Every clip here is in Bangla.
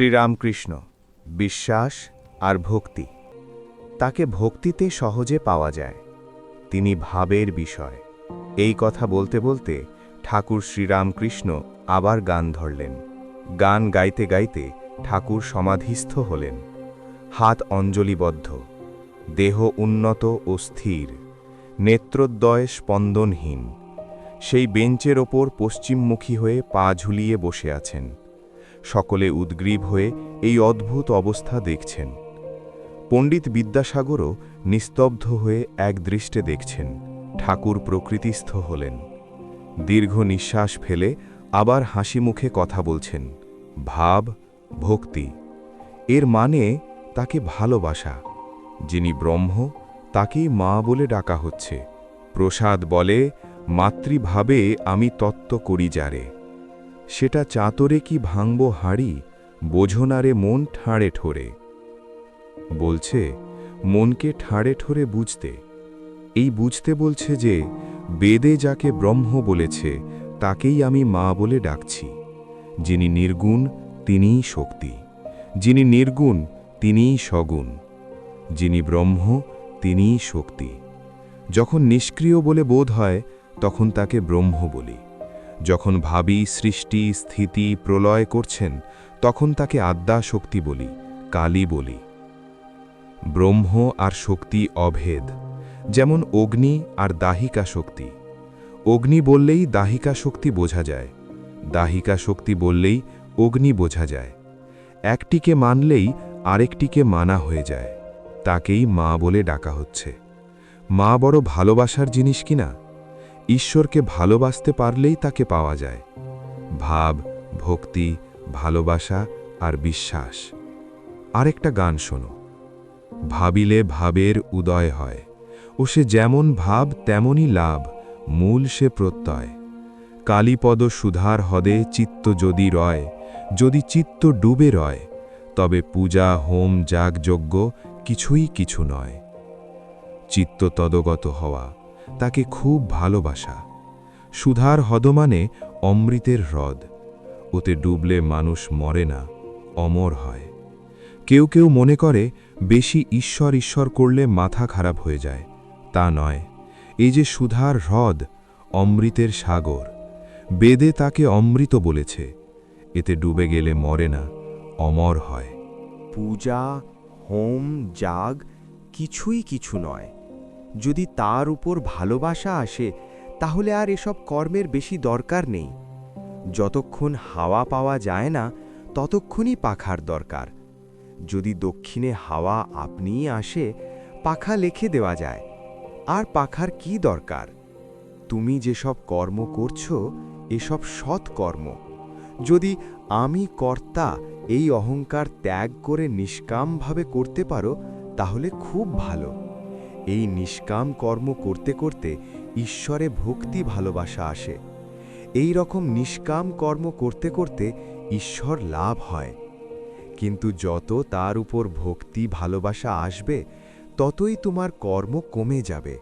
শ্রীরামকৃষ্ণ, বিশ্বাস আর ভক্তি। তাকে ভক্তিতে সহজে পাওয়া যায়। তিনি ভাবের বিষয়। এই কথা বলতে বলতে ঠাকুর শ্রীরামকৃষ্ণ আবার গান ধরলেন। গান গাইতে গাইতে ঠাকুর সমাধিস্থ হলেন। হাত অঞ্জলিবদ্ধ। দেহ উন্নত ও স্থির। নেত্রোদ্দয় স্পন্দনহীন। সেই বেঞ্চের ওপর পশ্চিমমুখী হয়ে পা ঝুলিয়ে বসে আছেন। সকলে উদ্গ্রীব হয়ে এই অদ্ভুত অবস্থা দেখছেন। পণ্ডিত বিদ্যাসাগরও নিস্তব্ধ হয়ে এক দৃষ্টে দেখছেন, ঠাকুর প্রকৃতিস্থ হলেন। দীর্ঘ নিঃশ্বাস ফেলে আবার হাসি মুখে কথা বলছেন, ভাব, ভক্তি, এর মানে তাকে ভালোবাসা, যিনি ব্রহ্ম, তাকেই মা বলে ডাকা হচ্ছে। প্রসাদ বলে, মাতৃভাবে আমি তত্ত্ব করি যারে। সেটা চাতরে কি ভাঙব হাড়ি বোঝনারে মন ঠাঁড়ে ঠোরে। বলছে, মনকে ঠাঁড়ে ঠোরে বুঝতে। এই বুঝতে বলছে যে, বেদে যাকে ব্রহ্ম বলেছে, তাকেই আমি মা বলে ডাকছি। যিনি নির্গুণ, তিনিই শক্তি। যিনি নির্গুণ, তিনিই সগুণ। যিনি ব্রহ্ম, তিনিই শক্তি। যখন নিষ্ক্রিয় বলে বোধ হয়, তখন তাকে ব্রহ্ম বলি। যখন ভাবি সৃষ্টি, স্থিতি প্রলয় করছেন, তখন তাকে আদ্যা শক্তি বলি, কালী বলি। ব্রহ্ম আর শক্তি অভেদ, যেমন অগ্নি আর দাহিকা শক্তি। অগ্নি বললেই দাহিকা শক্তি বোঝা যায়, দাহিকা শক্তি বললেই অগ্নি বোঝা যায়। একটিকে মানলেই আরেকটিকে মানা হয়ে যায়, তাকেই মা বলে ডাকা হচ্ছে। মা বড় ভালোবাসার জিনিস কিনা? ঈশ্বরকে ভালোবাসতে পারলেই তাকে পাওয়া যায়। ভাব, ভক্তি, ভালোবাসা আর বিশ্বাস। আরেকটা গান শোনো। ভাবিলে ভাবের উদয় হয়। ও সে যেমন ভাব, তেমনই লাভ। মূল সে প্রত্যয়। কালীপদ সুধার হদে চিত্ত যদি রয়, যদি চিত্ত ডুবে রয়, তবে পূজা, হোম যাগযজ্ঞ কিছুই কিছু নয়। চিত্ত তদগত হওয়া। তাকে খুব ভালোবাসা। সুধার হদ মানে অমৃতের হ্রদ। ওতে ডুবলে মানুষ মরে না, অমর হয়। কেউ কেউ মনে করে, বেশি ঈশ্বর ঈশ্বর করলে মাথা খারাপ হয়ে যায়। তা নয়, এই যে সুধার হ্রদ, অমৃতের সাগর, বেদে তাকে অমৃত বলেছে। এতে ডুবে গেলে মরে না, অমর হয়। পূজা, হোম, যাগ কিছুই কিছু নয়। যদি তার উপর ভালোবাসা আসে, তাহলে আর এসব কর্মের বেশি দরকার নেই। যতক্ষণ হাওয়া পাওয়া যায় না, ততক্ষণই পাখার দরকার। যদি দক্ষিণে হাওয়া আপনিই আসে, পাখা লেখে দেওয়া যায়। আর পাখার কি দরকার? তুমি যেসব কর্ম করছ, এসব সৎ কর্ম যদি আমি কর্তা এই অহংকার ত্যাগ করে নিষ্কামভাবে করতে পারো, তাহলে খুব ভালো। এই নিষ্কাম কর্ম করতে করতে ঈশ্বরে ভক্তি ভালোবাসা আসে। এই রকম নিষ্কাম কর্ম করতে করতে ঈশ্বর লাভ হয়। কিন্তু যত তার উপর ভক্তি ভালোবাসা আসবে, ততই তোমার কর্ম কমে যাবে।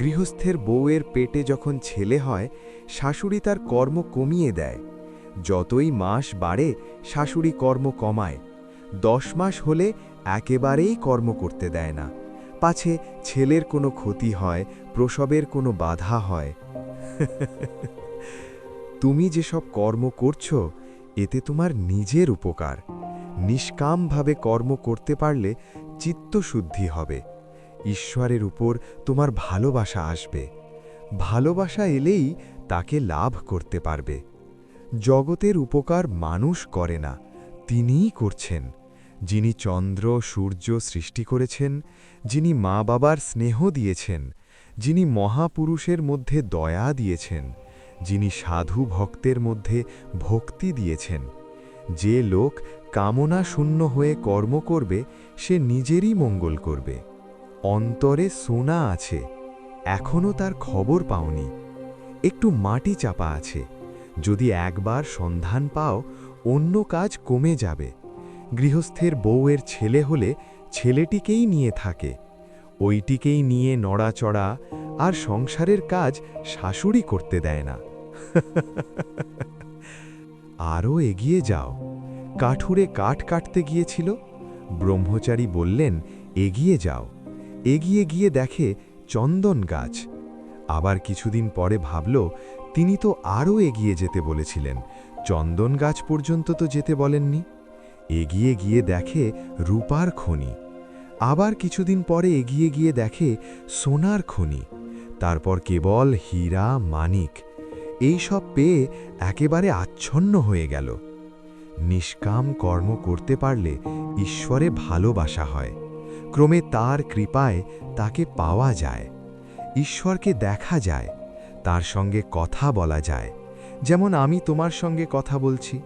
গৃহস্থের বউয়ের পেটে যখন ছেলে হয়, শাশুড়ি তার কর্ম কমিয়ে দেয়। যতই মাস বাড়ে, শাশুড়ি কর্ম কমায়। দশ মাস হলে একেবারেই কর্ম করতে দেয় না। পাছে ছেলের কোনো ক্ষতি হয়, প্রসবের কোনো বাধা হয়। তুমি যেসব কর্ম করছ, এতে তোমার নিজের উপকার। নিষ্কামভাবে কর্ম করতে পারলে চিত্তশুদ্ধি হবে। ঈশ্বরের উপর তোমার ভালোবাসা আসবে। ভালোবাসা এলেই তাকে লাভ করতে পারবে। জগতের উপকার মানুষ করে না, তিনিই করছেন। যিনি চন্দ্র, সূর্য সৃষ্টি করেছেন, যিনি মা বাবার স্নেহ দিয়েছেন, যিনি মহাপুরুষের মধ্যে দয়া দিয়েছেন, যিনি সাধু ভক্তের মধ্যে ভক্তি দিয়েছেন। যে লোক কামনা শূন্য হয়ে কর্ম করবে, সে নিজেরই মঙ্গল করবে। অন্তরে সোনা আছে এখনও তার খবর পাওনি। একটু মাটি চাপা আছে, যদি একবার সন্ধান পাও, অন্য কাজ কমে যাবে। গৃহস্থের বউয়ের ছেলে হলে ছেলেটিকেই নিয়ে থাকে। ওইটিকেই নিয়ে নড়াচড়া আর সংসারের কাজ শাশুড়ি করতে দেয় না। আরও এগিয়ে যাও। কাঠুরে কাঠ কাটতে গিয়েছিল। ব্রহ্মচারী বললেন, এগিয়ে যাও। এগিয়ে গিয়ে দেখে চন্দন গাছ। আবার কিছুদিন পরে ভাবল, তিনি তো আরও এগিয়ে যেতে বলেছিলেন। চন্দন গাছ পর্যন্ত তো যেতে বলেননি। এগিয়ে গিয়ে দেখে রূপার খনি। আবার কিছুদিন পরে এগিয়ে গিয়ে দেখে সোনার খনি। তারপর কেবল হীরা, মানিক। এই সব পেয়ে একেবারে আচ্ছন্ন হয়ে গেল। নিষ্কাম কর্ম করতে পারলে ঈশ্বরে ভালোবাসা হয়। ক্রমে তার কৃপায় তাকে পাওয়া যায়। ঈশ্বরকে দেখা যায়। তার সঙ্গে কথা বলা যায়। যেমন আমি তোমার সঙ্গে কথা বলছি।